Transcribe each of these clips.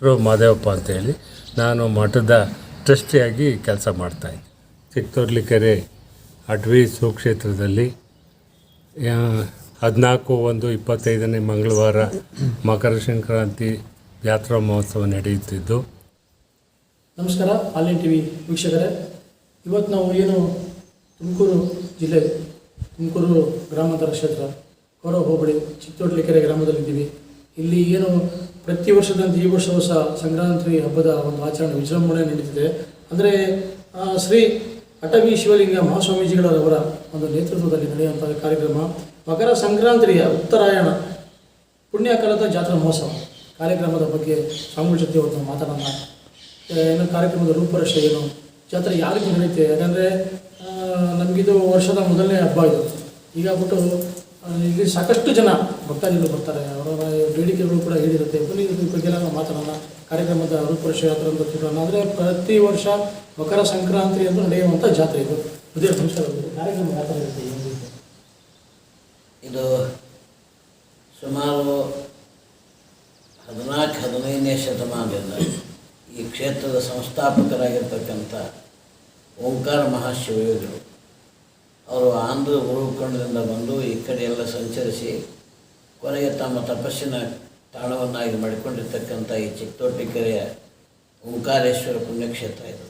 ಹೆಸರು ಮಾದೇವಪ್ಪ ಅಂತೇಳಿ ನಾನು ಮಠದ ಟ್ರಸ್ಟಿಯಾಗಿ ಕೆಲಸ ಮಾಡ್ತಾಯಿದ್ದೆ ಚಿಕ್ಕತೊರ್ಲಿಕೆರೆ ಅಡ್ವಿ ಸುಕ್ಷೇತ್ರದಲ್ಲಿ ಹದಿನಾಲ್ಕು ಒಂದು ಇಪ್ಪತ್ತೈದನೇ ಮಂಗಳವಾರ ಮಕರ ಸಂಕ್ರಾಂತಿ ಜಾತ್ರಾ ಮಹೋತ್ಸವ ನಡೆಯುತ್ತಿದ್ದು. ನಮಸ್ಕಾರ ಆನ್ಲೈನ್ ಟಿ ವಿ ವೀಕ್ಷಕರೇ. ಇವತ್ತು ನಾವು ಏನು ತುಮಕೂರು ಜಿಲ್ಲೆ, ತುಮಕೂರು ಗ್ರಾಮಾಂತರ ಕ್ಷೇತ್ರ ಕೋರ ಹೋಬಳಿ ಚಿತ್ತೋಡ್ಲಿಕೆರೆ ಗ್ರಾಮದಲ್ಲಿದ್ದೀವಿ. ಇಲ್ಲಿ ಏನು ಪ್ರತಿ ವರ್ಷದಂತೆ ಈ ವರ್ಷವೂ ಸಹ ಸಂಕ್ರಾಂತಿ ಹಬ್ಬದ ಒಂದು ಆಚರಣೆ ವಿಜೃಂಭಣೆ ನಡೀತಿದೆ. ಅಂದರೆ ಶ್ರೀ ಅಟವಿ ಶಿವಲಿಂಗ ಮಹಾಸ್ವಾಮೀಜಿಗಳವರ ಒಂದು ನೇತೃತ್ವದಲ್ಲಿ ನಡೆಯುವಂಥ ಕಾರ್ಯಕ್ರಮ, ಮಕರ ಸಂಕ್ರಾಂತಿಯ ಉತ್ತರಾಯಣ, ಪುಣ್ಯಕಾಲದ ಜಾತ್ರಾ ಮಹೋತ್ಸವ ಕಾರ್ಯಕ್ರಮದ ಬಗ್ಗೆ ಸ್ವಾಮಿಗಳ ಜೊತೆ ಒಂದು ಮಾತನಾಡೋಣ. ಏನು ಕಾರ್ಯಕ್ರಮದ ರೂಪರೇಷೆ ಏನು, ಜಾತ್ರೆ ಯಾರಿಗೆ ನಡೆಯುತ್ತೆ ಯಾಕಂದರೆ ನಮಗಿದು ವರ್ಷದ ಮೊದಲನೇ ಹಬ್ಬ ಇದು. ಈಗ ಬಿಟ್ಟು ಇಲ್ಲಿ ಸಾಕಷ್ಟು ಜನ ಭಕ್ತಾದಿಗಳು ಬರ್ತಾರೆ. ಅವರವರ ಬೇಡಿಕೆಗಳು ಕೂಡ ಹೇಳಿರುತ್ತೆ ಪುನೀತ್ ಬಗ್ಗೆ ಎಲ್ಲ ನಾವು ಮಾತಾಡೋಣ ಕಾರ್ಯಕ್ರಮದ ರೂಪರೇಷೆ ಯಾತ್ರೆ ಅಂತ ತಿಳ್ಕೊಳ್ಳೋಣ. ಅಂದರೆ ಪ್ರತಿ ವರ್ಷ ಮಕರ ಸಂಕ್ರಾಂತಿ ಎಂದು ನಡೆಯುವಂಥ ಜಾತ್ರೆ ಇದು. ಉದಯ ಕಾರ್ಯಕ್ರಮ ಯಾವ ಇರುತ್ತೆ? ಇದು ಸುಮಾರು ಹದಿನಾಲ್ಕು, ಹದಿನೈದನೇ ಶತಮಾನದಿಂದ ಈ ಕ್ಷೇತ್ರದ ಸಂಸ್ಥಾಪಕರಾಗಿರ್ತಕ್ಕಂಥ ಓಂಕಾರ ಮಹಾಶಿವಯೋಗಿಗಳು ಅವರು ಆಂಧ್ರ ಗುರುಕೊಂಡದಿಂದ ಬಂದು ಈ ಕಡೆ ಎಲ್ಲ ಸಂಚರಿಸಿ ಕೊನೆಗೆ ತಮ್ಮ ತಪಸ್ಸಿನ ತಾಣವನ್ನಾಗಿ ಮಾಡಿಕೊಂಡಿರ್ತಕ್ಕಂಥ ಈ ಚಿಕ್ತೋಟಿಕೆರೆಯ ಓಂಕಾರೇಶ್ವರ ಪುಣ್ಯಕ್ಷೇತ್ರ ಇದು.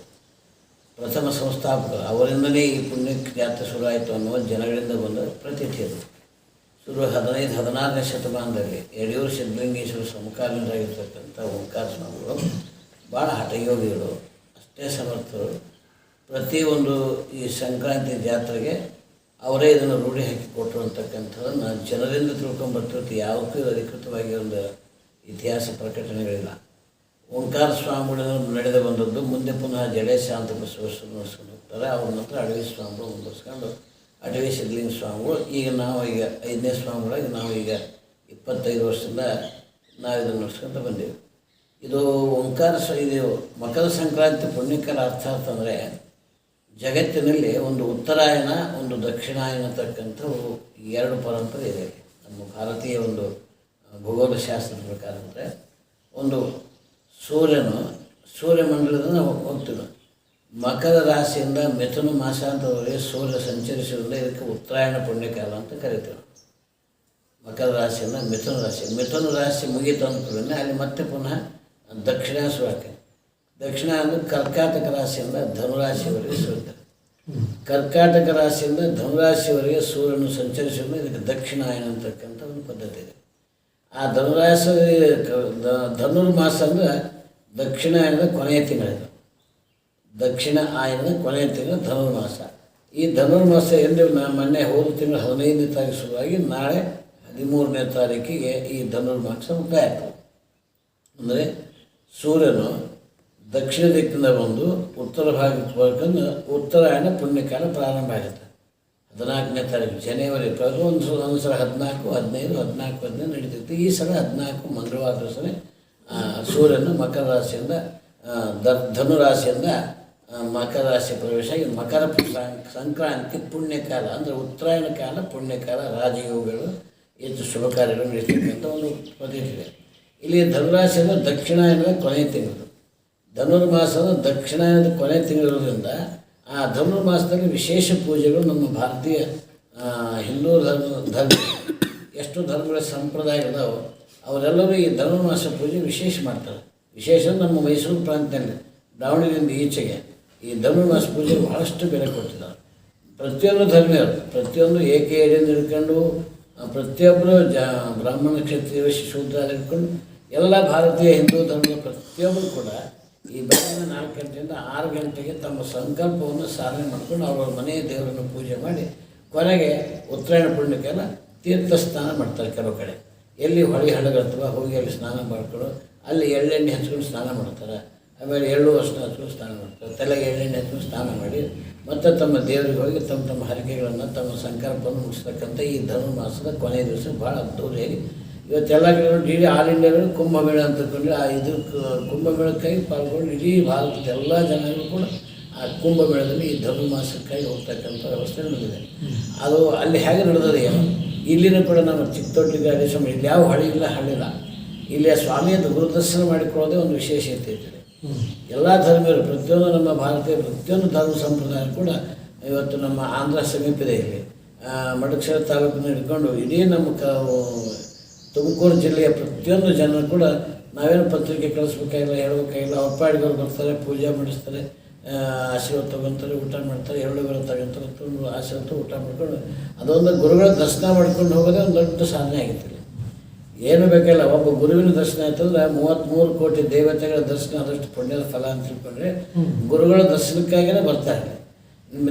ಪ್ರಥಮ ಸಂಸ್ಥಾಪಕರು. ಅವರಿಂದಲೇ ಈ ಪುಣ್ಯ ಜಾತ್ರೆ ಶುರುವಾಯಿತು ಅನ್ನುವ ಜನಗಳಿಂದ ಬಂದ ಪ್ರತೀತಿ ಅದು ಶುರು ಹದಿನೈದು, ಹದಿನಾರನೇ ಶತಮಾನದಲ್ಲಿ ಯಡಿಯೂರು ಸಿದ್ಧಲಿಂಗೇಶ್ವರ ಸಮಕಾಲೀನರಾಗಿರ್ತಕ್ಕಂಥ ಓಂಕಾರ ಸ್ವಾಮಿಗಳು ಭಾಳ ಹಠಯೋಗಿಗಳು, ಅಷ್ಟೇ ಸಮರ್ಥರು. ಪ್ರತಿಯೊಂದು ಈ ಸಂಕ್ರಾಂತಿ ಜಾತ್ರೆಗೆ ಅವರೇ ಇದನ್ನು ರೂಢಿ ಹಾಕಿ ಕೊಟ್ಟರು ಅಂತಕ್ಕಂಥದ್ದನ್ನು ಜನರಿಂದ ತಿಳ್ಕೊಂಬರ್ತಿರ್ತಿ ಯಾವಕ್ಕೂ ಅಧಿಕೃತವಾಗಿ ಒಂದು ಇತಿಹಾಸ ಪ್ರಕಟಣೆಗಳಿಲ್ಲ. ಓಂಕಾರ ಸ್ವಾಮಿಗಳು ನಡೆದು ಬಂದದ್ದು ಮುಂದೆ ಪುನಃ ಜಡೆ ಶಾಂತ ಬಸವೇಶ್ವರ ಹೋಗ್ತಾರೆ. ಅವ್ರ ನಂತರ ಅಡವಿ ಸ್ವಾಮಿಗಳು ಮುಂದುವರ್ಸ್ಕೊಂಡು ಅಡವಿ ಸಿದ್ಧಲಿಂಗ ಸ್ವಾಮಿಗಳು. ಈಗ ನಾವು ಈಗ ಐದನೇ ಸ್ವಾಮಿಗಳಾಗಿ ನಾವು ಈಗ ಇಪ್ಪತ್ತೈದು ವರ್ಷದಿಂದ ನಾವು ಇದನ್ನು ನಡೆಸ್ಕೊಂತ ಬಂದೀವಿ. ಇದು ಓಂಕಾರ ಇದು ಮಕರ ಸಂಕ್ರಾಂತಿ ಪುಣ್ಯಕರ ಅರ್ಥ ಅಂತಂದರೆ ಜಗತ್ತಿನಲ್ಲಿ ಒಂದು ಉತ್ತರಾಯಣ, ಒಂದು ದಕ್ಷಿಣಾಯನ ಅಂತಕ್ಕಂಥವು ಎರಡು ಪರಂಪರೆ ಇದೆ. ನಮ್ಮ ಭಾರತೀಯ ಒಂದು ಭೂಗೋಳ ಶಾಸ್ತ್ರದ ಪ್ರಕಾರ ಅಂದರೆ ಒಂದು ಸೂರ್ಯನು, ಸೂರ್ಯಮಂಡಲದಿಂದ ಹೋಗ್ತೀವಿ ಮಕರ ರಾಶಿಯಿಂದ ಮಿಥುನ ಮಾಸಾಂತರವರೆಗೆ ಸೂರ್ಯ ಸಂಚರಿಸುವುದರಿಂದ ಇದಕ್ಕೆ ಉತ್ತರಾಯಣ ಪುಣ್ಯಕಾಲ ಅಂತ ಕರಿತೀವಿ. ಮಕರ ರಾಶಿಯಿಂದ ಮಿಥುನ ರಾಶಿ ಮಿಥುನ ರಾಶಿ ಮುಗಿತು ಅಂತ ಅಲ್ಲಿ ಮತ್ತೆ ಪುನಃ ದಕ್ಷಿಣ ಶುರುವಾಗ್ತದೆ ದಕ್ಷಿಣ ಅಂದರೆ ಕರ್ಕಾಟಕ ರಾಶಿಯಿಂದ ಧನುರಾಶಿವರೆಗೆ ಸುರುತ್ತದೆ ಕರ್ಕಾಟಕ ರಾಶಿಯಿಂದ ಧನುರಾಶಿವರೆಗೆ ಸೂರ್ಯನು ಸಂಚರಿಸುವುದು ಇದಕ್ಕೆ ದಕ್ಷಿಣಾಯನ ಅಂತಕ್ಕಂಥ ಒಂದು ಪದ್ಧತಿ ಇದೆ. ಆ ಧನುರಾಶಿ ಧನುರ್ಮಾಸ ಅಂದರೆ ದಕ್ಷಿಣಾಯನದ ಕೊನೆಯ ತಿಂಗಳಿದೆ. ದಕ್ಷಿಣ ಆಯನದ ಕೊನೆಯ ತಿಂಗಳು ಧನುರ್ಮಾಸ ಈ ಧನುರ್ಮಾಸ ಎಂದು ನಾ ಮೊನ್ನೆ ಹೋದ ತಿಂಗಳು ಹದಿನೈದನೇ ತಾರೀಕು ಶುರುವಾಗಿ ನಾಳೆ ಹದಿಮೂರನೇ ತಾರೀಕಿಗೆ ಈ ಧನುರ್ಮಾಸ ಮುಕ್ತಾಯ ಆಗ್ತದೆ. ಅಂದರೆ ಸೂರ್ಯನು ದಕ್ಷಿಣ ದಿಕ್ಕಿಂದ ಬಂದು ಉತ್ತರ ಭಾಗಕ್ಕೆ ಬರ್ಕೊಂಡು ಉತ್ತರಾಯಣ ಪುಣ್ಯಕಾಲ ಪ್ರಾರಂಭ ಆಗುತ್ತೆ. ಹದಿನಾಲ್ಕನೇ ತಾರೀಕು, ಜನವರಿ ಪ್ರತಿ ಒಂದು ಸಲ ಒಂದು ಸಲ ಹದಿನಾಲ್ಕು, ಹದಿನೈದು ಹದಿನಾಲ್ಕು, ಹದಿನೈದು ನಡೀತೈತಿ. ಈ ಸಲ ಹದಿನಾಲ್ಕು ಮಂಗಳವಾರ ದಿವಸನೇ ಸೂರ್ಯನ ಮಕರ ರಾಶಿಯಿಂದ ಧ ಧನುರಾಶಿಯಿಂದ ಮಕರ ರಾಶಿ ಪ್ರವೇಶ ಆಗಿ ಮಕರ ಸಂಕ್ರಾಂತಿ ಪುಣ್ಯಕಾಲ ಅಂದರೆ ಉತ್ತರಾಯಣ ಕಾಲ ಪುಣ್ಯಕಾಲ ರಾಜಯೋಗಗಳು, ಹೆಚ್ಚು ಶುಭ ಕಾರ್ಯಗಳು ನಡೀತಕ್ಕಂಥ ಒಂದು ಪ್ರದೇಶ ಇದೆ. ಇಲ್ಲಿ ಧನುರಾಶಿಯಿಂದ ದಕ್ಷಿಣಾಯನದ ಕೊನೆಯ ತಿಂಗಳು. ಧನುರ್ಮಾಸದ ದಕ್ಷಿಣದ ಕೊನೆ ತಿಂಗಳಿರೋದ್ರಿಂದ ಆ ಧನುರ್ಮಾಸದಲ್ಲಿ ವಿಶೇಷ ಪೂಜೆಗಳು ನಮ್ಮ ಭಾರತೀಯ ಹಿಂದೂ ಧರ್ಮ ಧರ್ಮ. ಎಷ್ಟು ಧರ್ಮಗಳ ಸಂಪ್ರದಾಯಗಳಿದಾವೋ ಅವರೆಲ್ಲರೂ ಈ ಧನುರ್ಮಾಸ ಪೂಜೆ ವಿಶೇಷ ಮಾಡ್ತಾರೆ. ವಿಶೇಷ ನಮ್ಮ ಮೈಸೂರು ಪ್ರಾಂತ್ಯದಲ್ಲಿ, ದಾವಣಗೆರೆಯಿಂದ ಈಚೆಗೆ ಈ ಧನುರ್ಮಾಸ ಪೂಜೆ ಬಹಳಷ್ಟು ಬೆಲೆ ಕೊಟ್ಟಿದ್ದಾರೆ. ಪ್ರತಿಯೊಂದು ಧರ್ಮೀಯರು, ಪ್ರತಿಯೊಂದು ಏಕೆಯರಿಂದ ಹಿಡ್ಕೊಂಡು ಪ್ರತಿಯೊಬ್ಬರು ಜ, ಬ್ರಾಹ್ಮಣ ಕ್ಷತ್ರಿಯ ಶೂದ್ರ ಹಿಡ್ಕೊಂಡು ಎಲ್ಲ ಭಾರತೀಯ ಹಿಂದೂ ಧರ್ಮದ ಪ್ರತಿಯೊಬ್ಬರು ಕೂಡ ಈ ಬೆಳಗಿನ ನಾಲ್ಕು ಗಂಟೆಯಿಂದ ಆರು ಗಂಟೆಗೆ ತಮ್ಮ ಸಂಕಲ್ಪವನ್ನು ಸಾಧನೆ ಮಾಡ್ಕೊಂಡು ಅವರವ್ರ ಮನೆಯ ದೇವರನ್ನು ಪೂಜೆ ಮಾಡಿ ಕೊನೆಗೆ ಉತ್ತರಾಯಣ ಪುಣ್ಯಕ್ಕೆಲ್ಲ ತೀರ್ಥ ಸ್ನಾನ ಮಾಡ್ತಾರೆ ಕೆಲವು ಕಡೆ. ಎಲ್ಲಿ ಹೊಳಿ ಹಡಗಳಿರ್ತವೆ ಹೋಗಿ ಅಲ್ಲಿ ಸ್ನಾನ ಮಾಡಿಕೊಂಡು ಅಲ್ಲಿ ಎಳ್ಳೆಣ್ಣೆ ಹಚ್ಕೊಂಡು ಸ್ನಾನ ಮಾಡ್ತಾರೆ. ಆಮೇಲೆ ಎಳ್ಳು ವರ್ಷ ಹಚ್ಕೊಂಡು ಸ್ನಾನ ಮಾಡ್ತಾರೆ. ತಲೆಗೆ ಎಳ್ಳೆಣ್ಣೆ ಹಚ್ಕೊಂಡು ಸ್ನಾನ ಮಾಡಿ ಮತ್ತು ತಮ್ಮ ದೇವರಿಗೆ ಹೋಗಿ ತಮ್ಮ ತಮ್ಮ ಹರಕೆಗಳನ್ನು, ತಮ್ಮ ಸಂಕಲ್ಪವನ್ನು ಮುಗಿಸ್ತಕ್ಕಂಥ ಈ ಧನುರ್ಮಾಸದ ಕೊನೆಯ ದಿವಸ ಭಾಳ ಅದ್ದೂರಿಯಾಗಿ ಇವತ್ತೆಲ್ಲ ಕಡೆ ಡಿ ಆಲ್ ಇಂಡಿಯಾಗಳು ಕುಂಭಮೇಳ ಅಂತ ತಿಳ್ಕೊಂಡು ಆ ಇದು ಕುಂಭಮೇಳಕ್ಕಾಗಿ ಪಾಲ್ಗೊಂಡು ಇಡೀ ಭಾರತದ ಎಲ್ಲ ಜನಗಳು ಕೂಡ ಆ ಕುಂಭಮೇಳದಲ್ಲಿ ಈ ಧನುರ್ಮಾಸಕ್ಕಾಗಿ ಹೋಗ್ತಕ್ಕಂಥ ವ್ಯವಸ್ಥೆ ನಡೆದಿದೆ. ಅದು ಅಲ್ಲಿ ಹೇಗೆ ನಡೆದದೆ? ಇಲ್ಲಿನೂ ಕೂಡ ನಮ್ಮ ಚಿಕ್ಕದೊಡ್ಡ ಗಾಡಿ ಸಮಯ ಇಲ್ಲಿ ಯಾವ ಹಳ್ಳಿ ಇಲ್ಲ ಹಳ್ಳಿಲ್ಲ. ಇಲ್ಲಿಯ ಸ್ವಾಮಿಯ ಗುರುದರ್ಶನ ಮಾಡಿಕೊಳ್ಳೋದೇ ಒಂದು ವಿಶೇಷತೆ ಇದೆ ಎಲ್ಲ ಧರ್ಮೀಯರು ಪ್ರತಿಯೊಂದು ನಮ್ಮ ಭಾರತೀಯ ಪ್ರತಿಯೊಂದು ಧರ್ಮ ಸಂಪ್ರದಾಯ ಕೂಡ ಇವತ್ತು ನಮ್ಮ ಆಂಧ್ರ ಸಮೀಪದ ಇಲ್ಲಿ ಆ, ಮಡಕ್ಷರ ತಾಲೂಕಿನ ಹಿಡ್ಕೊಂಡು ಇಡೀ ನಮ್ಮ ಕ ತುಮಕೂರು ಜಿಲ್ಲೆಯ ಪ್ರತಿಯೊಂದು ಜನರು ಕೂಡ ನಾವೇನು ಪತ್ರಿಕೆ ಕಳಿಸ್ಬೇಕಾಗಿಲ್ಲ, ಹೇಳ್ಬೇಕಾಗಿಲ್ಲ ಅವ್ರ ಬರ್ತಾರೆ, ಪೂಜೆ ಮಾಡಿಸ್ತಾರೆ ಆಶೀರ್ವಾದ ತಗೊಂತಾರೆ ಊಟ ಮಾಡ್ತಾರೆ ಎರಡು ಬರೋ ತಗೊಂತಾರೆ ತುಂಬ ಆಶೀರ್ವಾದ ಊಟ ಮಾಡ್ಕೊಂಡು ಅದೊಂದು ಗುರುಗಳ ದರ್ಶನ ಮಾಡ್ಕೊಂಡು ಹೋಗೋದೇ ಒಂದು ದೊಡ್ಡ ಸಾಧನೆ ಆಗಿತ್ತು. ಏನು ಬೇಕಿಲ್ಲ, ಒಬ್ಬ ಗುರುವಿನ ದರ್ಶನ ಆಯ್ತಂದ್ರೆ ಮೂವತ್ತ್ಮೂರು ಕೋಟಿ ದೇವತೆಗಳ ದರ್ಶನ ಆದಷ್ಟು ಪುಣ್ಯದ ಫಲ ಅಂತ ತಿಳ್ಕೊಂಡ್ರೆ ಗುರುಗಳ ದರ್ಶನಕ್ಕಾಗಿಯೇ ಬರ್ತಾರೆ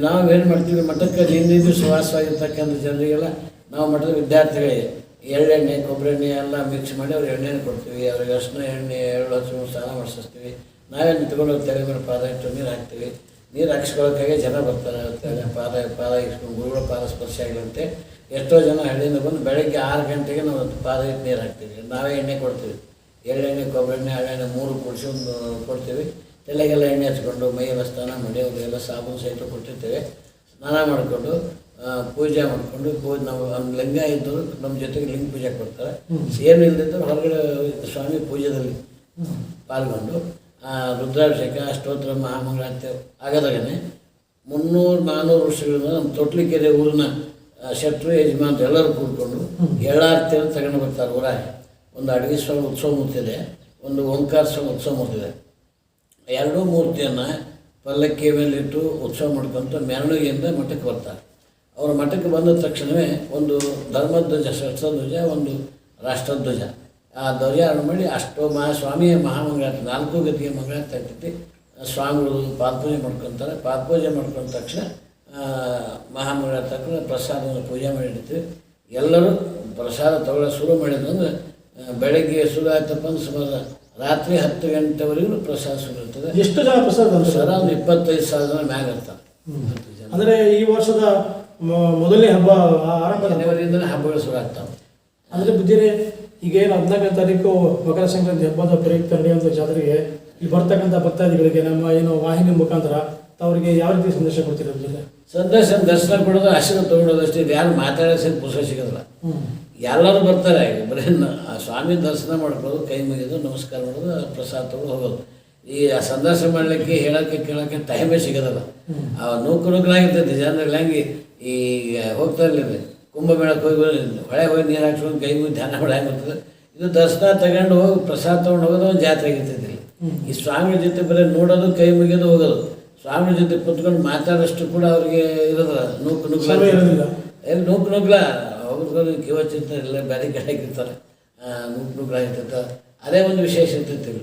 ನಾವು ಏನು ಮಾಡ್ತೀವಿ, ಮಠಕ್ಕೆ ನಿನ್ನೆ ಸುವಾಸವಾಗಿರ್ತಕ್ಕಂಥ ಜನರಿಗೆಲ್ಲ ನಾವು ಮಠದ ವಿದ್ಯಾರ್ಥಿಗಳಿಗೆ ಎಳ್ಳೆಣ್ಣೆ ಕೊಬ್ಬರಿ ಎಣ್ಣೆ ಎಲ್ಲ ಮಿಕ್ಸ್ ಮಾಡಿ ಅವ್ರಿಗೆ ಎಣ್ಣೆನ ಕೊಡ್ತೀವಿ. ಅವ್ರಿಗೆ ಅರ್ಶಿನ ಎಣ್ಣೆ, ಎಳ್ಳು ಹಚ್ಚು ಸ್ನಾನ ಮಾಡಿಸ್ತೀವಿ ನಾವೇ ನಿಂತ್ಕೊಂಡು ತಲೆ ಮೇಲೆ ಪಾದ ಇಟ್ಟು ನೀರು ಹಾಕ್ತೀವಿ. ನೀರು ಹಾಕ್ಸ್ಕೊಳ್ಳೋಕ್ಕಾಗಿ ಜನ ಬರ್ತಾರೆ. ಪಾದ ಪಾದ ಇಟ್ಕೊಂಡು ಗುರುಗಳ ಪಾದ ಸ್ಪರ್ಶ ಆಗಿರುತ್ತೆ. ಎಷ್ಟೋ ಜನ ಹಳ್ಳಿಯಿಂದ ಬಂದು ಬೆಳಗ್ಗೆ ಆರು ಗಂಟೆಗೆ ನಾವು ಪಾದ ಇಟ್ಟು ನೀರು ಹಾಕ್ತೀವಿ. ನಾವೇ ಎಣ್ಣೆ ಕೊಡ್ತೀವಿ. ಎಳ್ಳೆಣ್ಣೆ ಕೊಬ್ಬರಿ ಎಣ್ಣೆ ಮೂರು ಕುಡಿಸಿ ಒಂದು ಕೊಡ್ತೀವಿ. ತಲೆಗೆಲ್ಲ ಎಣ್ಣೆ ಹಚ್ಕೊಂಡು ಮೈಯೆಲ್ಲ ಸ್ನಾನ ಮಾಡಿ ಅವರಿಗೆಲ್ಲ ಸಾಬೂನು ಸಹಿತ ಕೊಟ್ಟಿರ್ತೇವೆ. ಸ್ನಾನ ಮಾಡಿಕೊಂಡು ಪೂಜೆ ಮಾಡಿಕೊಂಡು ಪೂಜೆ ನಾವು ಲಿಂಗ ಇದ್ದವರು ನಮ್ಮ ಜೊತೆಗೆ ಲಿಂಗ ಪೂಜೆ ಕೊಡ್ತಾರೆ. ಏನು ಇಲ್ಲದಿದ್ದರೂ ಹೊರಗಡೆ ಸ್ವಾಮಿ ಪೂಜೆದಲ್ಲಿ ಪಾಲ್ಗೊಂಡು ಆ, ರುದ್ರಾಭಿಷೇಕ ಸ್ತೋತ್ರ ಮಹಾಮಂಗಳಾರತಿ ಆಗದಾಗನೇ. ಮುನ್ನೂರು ನಾನ್ನೂರು ವರ್ಷಗಳಿಂದ ನಮ್ಮ ತೊಟ್ಲಿಕೆರೆ ಊರಿನ ಶತ್ರು ಯಜಮಾನ್ ಎಲ್ಲರೂ ಕೂಡ್ಕೊಂಡು ಎಳ್ಳಾರ್ತಿಯನ್ನು ತಗೊಂಡು ಬರ್ತಾರೆ ಊರಾಗ. ಒಂದು ಅಡುಗೆ ಸ್ವಾಮಿ ಉತ್ಸವ ಮೂರ್ತಿದೆ ಒಂದು ಓಂಕಾರ ಸ್ವಾಮಿ ಉತ್ಸವ ಮೂರ್ತಿದೆ ಎರಡೂ ಮೂರ್ತಿಯನ್ನು ಪಲ್ಲಕ್ಕಿ ಇಟ್ಟು ಉತ್ಸವ ಮಾಡ್ಕೊಂತ ಮೆರವಣಿಗೆಯಿಂದ ಮಠಕ್ಕೆ ಬರ್ತಾರೆ. ಅವರ ಮಠಕ್ಕೆ ಬಂದ ತಕ್ಷಣವೇ ಒಂದು ಧರ್ಮಧ್ವಜ ಧ್ವಜ ಒಂದು ರಾಷ್ಟ್ರಧ್ವಜ. ಆ ಧ್ವಜಾರೋಹಣ ಮಾಡಿ ಅಷ್ಟೋ ಮಹಾ ಸ್ವಾಮಿಯ ಮಹಾಮಂಗಳ ನಾಲ್ಕು ಗತಿಗೆ ಮಂಗಳ ಆಗ್ತೈತಿ. ಸ್ವಾಮಿಗಳು ಪಾದಪೂಜೆ ಮಾಡ್ಕೊತಾರೆ. ಪಾದಪೂಜೆ ಮಾಡ್ಕೊಂಡ ತಕ್ಷಣ ಮಹಾಮಂಗಳ ತಕ್ಷಣ ಪ್ರಸಾದವನ್ನು ಪೂಜೆ ಮಾಡಿಡ್ತೀವಿ ಎಲ್ಲರೂ ಪ್ರಸಾದ ತಗೊಳ್ಳೋ ಶುರು ಮಾಡಿದಂದ್ರೆ ಬೆಳಗ್ಗೆ ಶುರು ಆಯ್ತಪ್ಪ ಅಂದ್ರೆ ಸುಮಾರು ರಾತ್ರಿ ಹತ್ತು ಗಂಟೆವರೆಗೂ ಪ್ರಸಾದ ಶುರು ಇರ್ತದೆ. ಎಷ್ಟು ಜನ ಪ್ರಸಾದ ಸರ ಒಂದು ಇಪ್ಪತ್ತೈದು ಸಾವಿರ ಜನ ಮ್ಯಾಗ ಇರ್ತಾರೆ. ಅಂದರೆ ಈ ವರ್ಷದ ಮೊದಲನೇ ಹಬ್ಬ ಆರಂಭದಿಂದಲೇ ಹಬ್ಬಗಳು ಶುರು ಆಗ್ತಾವೆ ಅಂದರೆ ಬುದ್ಧಿರೇ ಈಗ ಏನು ಹದಿನಾಲ್ಕನೇ ತಾರೀಕು ಮಕರ ಸಂಕ್ರಾಂತಿ ಹಬ್ಬದ ಪ್ರಯುಕ್ತ ನಡೆಯುವಂಥ ಜಾತ್ರೆಗೆ ಇಲ್ಲಿ ಬರ್ತಕ್ಕಂಥ ಭಕ್ತಾದಿಗಳಿಗೆ ನಮ್ಮ ಏನು ವಾಹಿನಿ ಮುಖಾಂತರ ಅವರಿಗೆ ಯಾವ ರೀತಿ ಸಂದೇಶ ಕೊಡ್ತೀರ ಬುದ್ಧಿರೇ? ಸಂದೇಶ ದರ್ಶನ ಕೊಡೋದು ಆಶೀರ್ವಾದ ತೊಗೊಳೋದಷ್ಟೇ ಇದು ಯಾರು ಮಾತಾಡೋ ಸರಿ ಪುಸ್ತಕ ಸಿಗೋದಿಲ್ಲ. ಎಲ್ಲರೂ ಬರ್ತಾರೆ ಬರೀ ಸ್ವಾಮಿ ದರ್ಶನ ಮಾಡ್ಕೊಳ್ಳೋದು ಕೈ ಮುಗಿದು ನಮಸ್ಕಾರ ಮಾಡೋದು ಪ್ರಸಾದ ತಗೊಂಡು ಹೋಗೋದು. ಈ ಆ ಸಂದರ್ಶನ ಮಾಡಲಿಕ್ಕೆ ಹೇಳೋಕ್ಕೆ ಕೇಳೋಕ್ಕೆ ಟೈಮೇ ಸಿಗೋದಲ್ಲ. ಆ ನೂಕು ನೂಕಲಾಗಿರ್ತೈತೆ ಜನರಲ್ಲಿ ಹೆಂಗೆ ಈಗ ಹೋಗ್ತಾ ಇರಲಿಲ್ಲ ಕುಂಭಮೇಳಕ್ಕೆ ಹೋಗಿ ಹೊಳೆ ಹೋಗಿ ನೀರು ಹಾಕ್ಸ್ಕೊಂಡು ಕೈ ಮುಗಿದು ಧ್ಯಾನ ಹೊಳೆ ಬರ್ತದೆ? ಇದು ದರ್ಶನ ತಗೊಂಡು ಹೋಗಿ ಪ್ರಸಾದ ತೊಗೊಂಡು ಹೋಗೋದು ಒಂದು ಜಾತ್ರೆ ಆಗಿರ್ತೈತಿ ಈ ಸ್ವಾಮಿ ಜೊತೆ ಬರೀ ನೋಡೋದು ಕೈ ಮುಗಿಯೋದು ಹೋಗೋದು. ಸ್ವಾಮಿ ಜೊತೆ ಕುತ್ಕೊಂಡು ಮಾತಾಡೋಷ್ಟು ಕೂಡ ಅವ್ರಿಗೆ ಇರೋದಿಲ್ಲ. ನೂಕು. ಎಲ್ಲಿ ನೂಕು ನುಗ್ಲ ಅವ್ರಿಗೂ ಇಲ್ಲ ಬೇರೆ ಕಡೆ ಆಗಿರ್ತಾರೆ ನೂಕು ನುಗ್ಲ ಆಗಿರ್ತಾರೆ ಅದೇ ಒಂದು ವಿಶೇಷ ಇರ್ತೈತಿ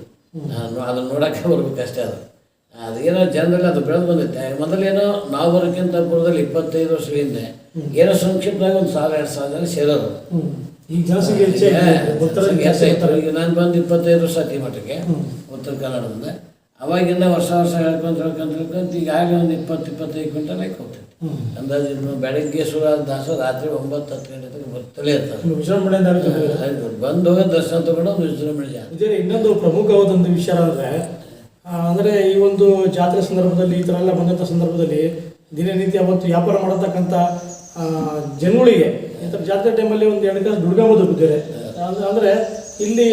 ಅದನ್ನು ನೋಡೋಕ್ಕೆ ಬರ್ಬೇಕು ಅಷ್ಟೇ ಅದು. ಅದೇನೋ ಜನರಲ್ಲಿ ಅದು ಬೆಳೆದು ಬಂದೈತೆ ಮೊದಲೇನೋ ನಾವು ಬರೋಕ್ಕಿಂತ ಪೂರ್ವದಲ್ಲಿ ಇಪ್ಪತ್ತೈದು ವರ್ಷ ಹಿಂದೆ ಏನೋ ಸಂಕ್ಷಿಪ್ತವಾಗಿ ಒಂದು ಸಾವಿರ ಎರಡು ಸಾವಿರ ಜನ ಸೇರೋರು ಈಗ ನಾನು ಬಂದು ಇಪ್ಪತ್ತೈದು ವರ್ಷ ಆತಿ ಮಠಕ್ಕೆ ಉತ್ತರ ಕನ್ನಡದಿಂದ ಅವಾಗಿಂದ ವರ್ಷ ವರ್ಷ ಹೇಳ್ಕೊಂತ ಹೇಳ್ಕೊಂತ ಹೇಳ್ಕೊಂತ ಈಗಾಗಲೇ ಒಂದು ಇಪ್ಪತ್ತು ಇಪ್ಪತ್ತೈದು ಕ್ವಿಂಟಲ್ ಆಗಿ ಹೋಗ್ತೈತೆ ಅಂದಾಜು ಇನ್ನು ಬೆಳಗ್ಗೆ ಶುರು ಆದ ದಾಸ ರಾತ್ರಿ ಒಂಬತ್ತು ಹತ್ತು ಗಂಟೆ ತನಕ ಬರ್ತಲೇ ಇರ್ತಾರೆ. ಬಂದು ಹೋಗೋ ದರ್ಶನ ತಗೊಂಡು ಒಂದು ವಿಜೃಂಭಣೆ ಇನ್ನೊಂದು ಪ್ರಮುಖವಾದ ಒಂದು ವಿಚಾರ ಅಂದರೆ ಅಂದರೆ ಈ ಒಂದು ಜಾತ್ರೆ ಸಂದರ್ಭದಲ್ಲಿ, ಈ ಥರ ಎಲ್ಲ ಬಂದಂಥ ಸಂದರ್ಭದಲ್ಲಿ ದಿನನಿತ್ಯ ಅವತ್ತು ವ್ಯಾಪಾರ ಮಾಡತಕ್ಕಂಥ ಜನಗಳಿಗೆ, ಈ ಜಾತ್ರೆ ಟೈಮಲ್ಲಿ ಒಂದು ಎರಡು ಕಾಸು ದುಡ್ಕೊಂಬೋದು ಬಿದ್ದರೆ ಅಂದರೆ ಇಲ್ಲಿ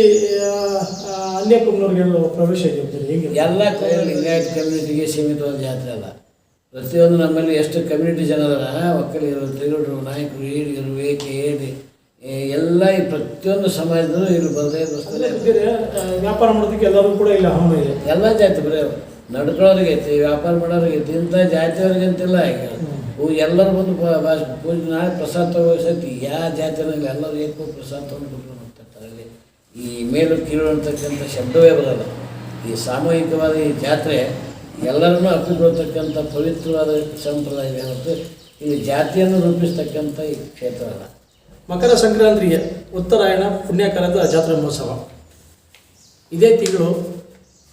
ಅಲ್ಲೇ ಕುಮ್ನವ್ರಿಗೆಲ್ಲ ಪ್ರವೇಶ ಇರ್ತಾರೆ ಹೀಗೆ? ಎಲ್ಲ ಲಿಂಗಾಯತ್ ಕಮ್ಯುನಿಟಿಗೆ ಸೀಮಿತವಾದ ಜಾತ್ರೆ ಅಲ್ಲ. ಪ್ರತಿಯೊಂದು ನಮ್ಮಲ್ಲಿ ಎಷ್ಟು ಕಮ್ಯುನಿಟಿ ಜನರ ಒಕ್ಕಲಿಗರು ತಿರುಗರು ನಾಯಕರು ಈಡಿಗರು ಏಕೆ ಏಡಿ ಎಲ್ಲ ಈ ಪ್ರತಿಯೊಂದು ಸಮಾಜದಲ್ಲೂ ಇಲ್ಲಿ ಬಂದೇ ವ್ಯಾಪಾರ ಮಾಡೋದಕ್ಕೆ ಎಲ್ಲರೂ ಕೂಡ ಇಲ್ಲಿ ಆಹ್ವಾನ ಇದೆ. ಎಲ್ಲ ಜಾತಿ ಬರೀ ನಡ್ಕೊಳ್ಳೋರಿಗೆ ಐತಿ ವ್ಯಾಪಾರ ಮಾಡೋರಿಗೆ ಐತಿ ಇಂಥ ಜಾತಿಯವ್ರಿಗೆ ಅಂತಿಲ್ಲ ಈಗ. ಎಲ್ಲರೂ ಬಂದು ಪೂಜೆ ನಾಳೆ ಪ್ರಸಾದ ತಗೋಸೈತಿ ಯಾವ ಜಾತಿನಲ್ಲಿ ಎಲ್ಲರೂ ಏಕೋ ಪ್ರಸಾದ ತೊಗೊಂಡು ಬಿಟ್ಕೊಂಡು ಹೋಗ್ತಿರ್ತಾರೆ ಅಲ್ಲಿ ಈ ಮೇಲು ಕೀಳು ಅಂತಕ್ಕಂಥ ಶಬ್ದವೇ ಬರಲ್ಲ. ಈ ಸಾಮೂಹಿಕವಾದ ಈ ಜಾತ್ರೆ ಎಲ್ಲರನ್ನೂ ಅಪ್ಪಿಕೊಳ್ತಕ್ಕಂಥ ಪವಿತ್ರವಾದ ಸಂಪ್ರದಾಯ ಇದೆ ಹೊರತು ಇಲ್ಲಿ ಜಾತಿಯನ್ನು ರೂಪಿಸ್ತಕ್ಕಂಥ ಈ ಕ್ಷೇತ್ರ ಅಲ್ಲ ಮಕರ ಸಂಕ್ರಾಂತಿಗೆ ಉತ್ತರಾಯಣ, ಪುಣ್ಯಕಾಲದ ಜಾತ್ರೆ ಮಹೋತ್ಸವ. ಇದೇ ತಿಂಗಳು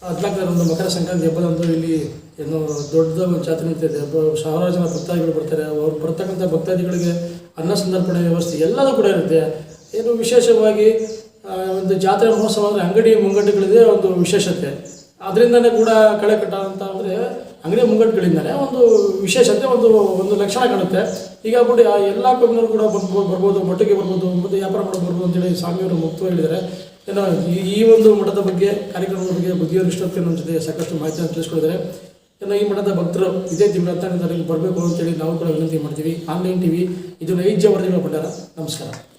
ಹದಿನಾಲ್ಕರಂದು ಮಕರ ಸಂಕ್ರಾಂತಿ ಹಬ್ಬದಂದು ಇಲ್ಲಿ ಏನು ದೊಡ್ಡದ ಒಂದು ಜಾತ್ರೆ ನಿಂತಿದೆ ಸಾವಿರಾರು ಜನ ಭಕ್ತಾದಿಗಳು ಬರ್ತಾರೆ. ಅವ್ರು ಬರ್ತಕ್ಕಂಥ ಭಕ್ತಾದಿಗಳಿಗೆ ಅನ್ನ ಸಂದರ್ಪಣೆ ವ್ಯವಸ್ಥೆ ಎಲ್ಲದೂ ಕೂಡ ಇರುತ್ತೆ. ಏನು ವಿಶೇಷವಾಗಿ ಒಂದು ಜಾತ್ರೆ ಮಹೋತ್ಸವ ಅಂದರೆ ಅಂಗಡಿ ಮುಂಗಡಿಗಳಿದೆ ಒಂದು ವಿಶೇಷತೆ. ಅದರಿಂದನೇ ಕೂಡ ಕಳೆ ಕಟ್ಟ ಅಂತ ಅಂದರೆ ಅಂಗಡಿ ಮುಂಗಟ್ಟುಗಳಿಂದಲೇ ಒಂದು ವಿಶೇಷತೆ ಒಂದು ಒಂದು ಲಕ್ಷಣ ಕಾಣುತ್ತೆ. ಈಗ ಬಿಡಿ ಆ ಎಲ್ಲ ಕಂಪ್ನಿಯವರು ಕೂಡ ಬಂದು ಬರ್ಬೋದು ಮಟ್ಟಿಗೆ ಬರ್ಬೋದು, ಮತ್ತು ವ್ಯಾಪಾರ ಮಾಡೋದು ಬರ್ಬೋದು ಅಂತೇಳಿ ಸ್ವಾಮಿಯವರು ಮುಕ್ತವಾಗಿ ಹೇಳಿದ್ದಾರೆ. ಏನೋ ಈ- ಒಂದು ಮಠದ ಬಗ್ಗೆ, ಕಾರ್ಯಕ್ರಮದ ಬಗ್ಗೆ ಬುದ್ಧಿಯವರು ಇಷ್ಟೊತ್ತು ನಮ್ಮ ಜೊತೆ ಸಾಕಷ್ಟು ಮಾಹಿತಿಯನ್ನು ತಿಳಿಸ್ಕೊಡಿದ್ದಾರೆ ಏನೋ ಈ ಮಠದ ಭಕ್ತರು ಇದೇ ತಿಂಗಳ ಹತ್ತನೇ ಬರಬೇಕು ಅಂತೇಳಿ ನಾವು ಕೂಡ ವಿನಂತಿ ಮಾಡ್ತೀವಿ. ಆನ್ಲೈನ್ ಟಿವಿ, ಇದು ನೈಜ ವರದಿಗಳ ಭಂಡಾರ. ನಮಸ್ಕಾರ.